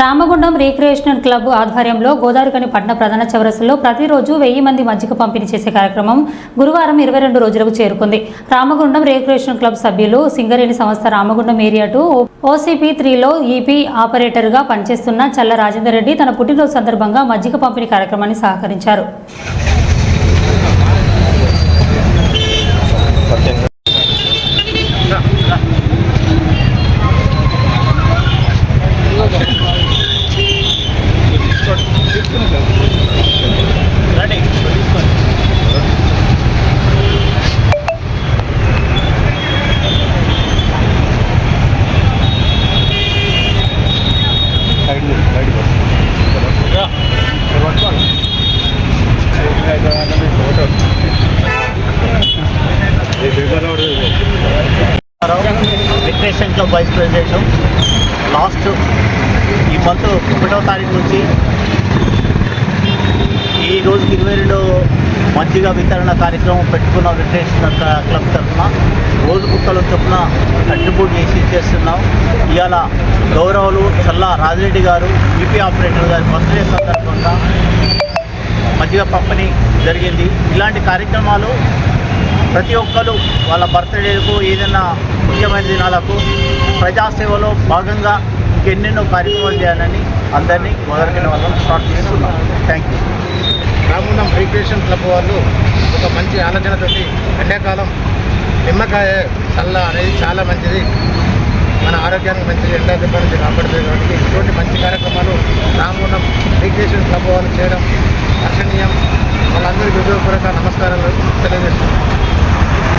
Ramagundam recreational club ఆధ్వర్యంలో గోదావరికని పట్టణ ప్రధాన చౌరస్సులో ప్రతిరోజు వెయ్యి మంది మజ్జిగ పంపిణీ చేసే కార్యక్రమం గురువారం ఇరవై రెండు రోజులకు చేరుకుంది. రామగుండం రీక్రియేషనల్ క్లబ్ సభ్యులు సింగరేణి సంస్థ రామగుండం ఏరియా టు ఓసీపీ త్రీలో ఈపీ ఆపరేటర్గా పనిచేస్తున్న చల్ల రాజేందర్ రెడ్డి తన పుట్టినరోజు సందర్భంగా మజ్జిగ పంపిణీ కార్యక్రమాన్ని సహకరించారు. రిక్రియేషన్ వైస్ ప్రెసిడెంట్ లాస్ట్ ఈ మంత్ ఒకటో తారీఖు నుంచి రోజుకి ఇరవై రెండు మజ్జిగ వితరణ కార్యక్రమం పెట్టుకున్న రిక్రియేషన్ క్లబ్ తరఫున రోజు కుక్కలు చొప్పున కంట్రిబ్యూట్ చేసి చేస్తున్నాం. ఇవాళ గౌరవులు చల్లా రాజిరెడ్డి గారు యూపీ ఆపరేటర్ గారి బర్త్డే సందర్భంగా మజ్జిగ పంపిణీ జరిగింది. ఇలాంటి కార్యక్రమాలు ప్రతి ఒక్కరు వాళ్ళ బర్త్డేలకు ఏదైనా ముఖ్యమైన దినాలకు ప్రజాసేవలో భాగంగా ఇంకెన్నెన్నో కార్యక్రమాలు చేయాలని అందరినీ మొదలైన వాళ్ళని స్టార్ట్ చేస్తున్నాం. Thank you Ramagundam recreation club వాళ్ళు ఒక మంచి ఆలోచనతోటి ఎండాకాలం నిమ్మకాయ చల్ల అనేది చాలా మంచిది. మన ఆరోగ్యానికి మంచిది. ఎండా దెబ్బ నుంచి కాపాడుతుంది కాబట్టి ఇటువంటి మంచి కార్యక్రమాలు రామగుండం రీక్రియేషన్ క్లబ్ వాళ్ళు చేయడం దర్శనీయం వాళ్ళందరికీ హృదయపూర్వక నమస్కారాలు తెలియజేస్తున్నాను.